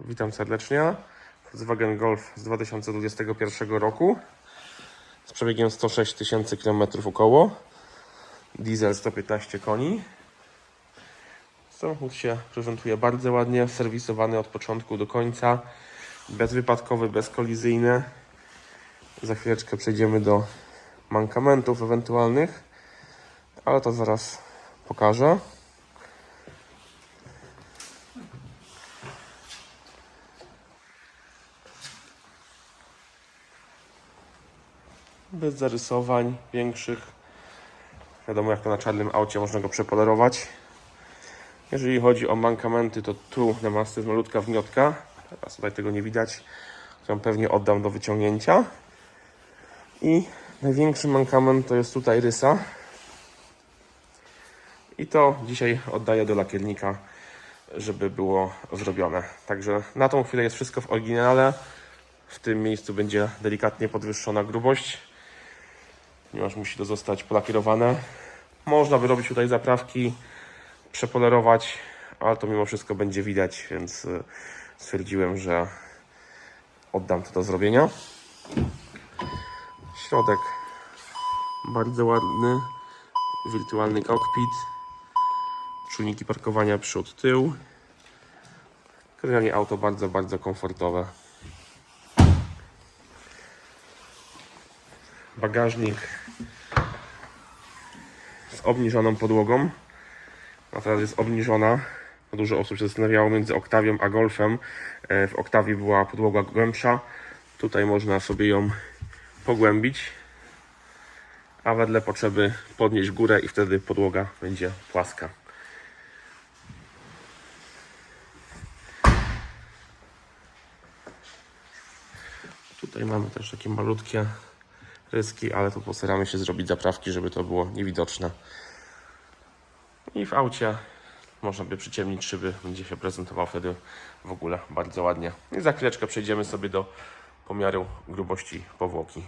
Witam serdecznie. Volkswagen Golf z 2021 roku z przebiegiem 106 tysięcy km około. Diesel 115 koni. Samochód się prezentuje bardzo ładnie, serwisowany od początku do końca, bezwypadkowy, bezkolizyjny. Za chwileczkę przejdziemy do mankamentów ewentualnych, ale to zaraz pokażę. Bez zarysowań większych. Wiadomo, jak to na czarnym aucie można go przepolerować. Jeżeli chodzi o mankamenty, to tu na masce jest malutka wniotka. Teraz tutaj tego nie widać, którą pewnie oddam do wyciągnięcia. I największy mankament to jest tutaj rysa. I to dzisiaj oddaję do lakiernika, żeby było zrobione. Także na tą chwilę jest wszystko w oryginale. W tym miejscu będzie delikatnie podwyższona grubość, ponieważ musi to zostać polakierowane. Można by robić tutaj zaprawki, przepolerować, ale to mimo wszystko będzie widać, więc y, stwierdziłem, że oddam to do zrobienia. Środek bardzo ładny, wirtualny cockpit, czujniki parkowania przód, tył. Generalnie auto bardzo, bardzo komfortowe. Bagażnik obniżoną podłogą. A teraz jest obniżona. Dużo osób się zastanawiało między Oktawią a Golfem. E, W Oktawie była podłoga głębsza. Tutaj można sobie ją pogłębić, a wedle potrzeby podnieść górę i wtedy podłoga będzie płaska. Tutaj mamy też takie malutkie ryski, ale tu postaramy się zrobić zaprawki, żeby to było niewidoczne. I w aucie można by przyciemnić szyby, będzie się prezentował wtedy w ogóle bardzo ładnie. I za chwileczkę przejdziemy sobie do pomiaru grubości powłoki.